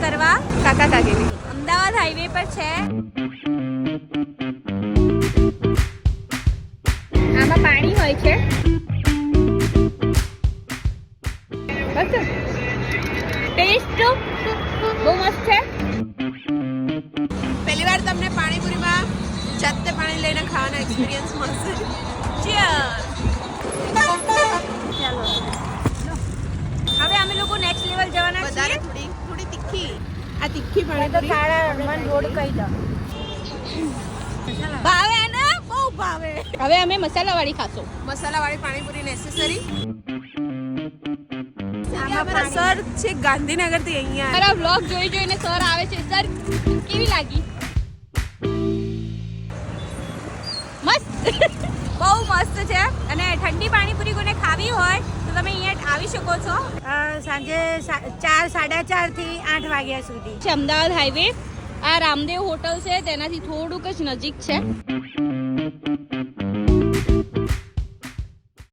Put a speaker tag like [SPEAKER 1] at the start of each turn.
[SPEAKER 1] કરવા. કાકા કાગેલી અમદાવાદ હાઈવે પર છે. આમાં પાણી હોય છે. બસ. ટેસ્ટ બહુ મસ્ત છે.
[SPEAKER 2] પહેલી વાર તમને પાણીપુરીમાં જાતે પાણી લઈને ખાવાનો એક્સપિરિયન્સ મળશે.
[SPEAKER 1] Cheers!
[SPEAKER 2] આ તીખી
[SPEAKER 1] તો
[SPEAKER 2] પાણીપુરી.
[SPEAKER 1] હનુમાન રોડ કહી દો ભાવે ને બહુ ભાવે. હવે અમે મસાલા વાળી ખાશું.
[SPEAKER 2] મસાલાવાળી પાણીપુરી નેસેસરી અમારા સર છે ગાંધીનગરથી અહીંયા.
[SPEAKER 1] મારા વ્લોગ જોઈ જોઈને સર આવે છે. સર કેવી લાગી? મસ્ત. બહુ મસ્ત છે. અને ઠંડી પાણીપુરી કોને ખાવી આવી શકો છો?
[SPEAKER 3] સાંજે ચાર સાડા ચારથી આઠ વાગ્યા સુધી.
[SPEAKER 1] છે અમદાવાદ હાઈવે. આ રામદેવ હોટલ છે તેનાથી થોડુંક જ નજીક છે.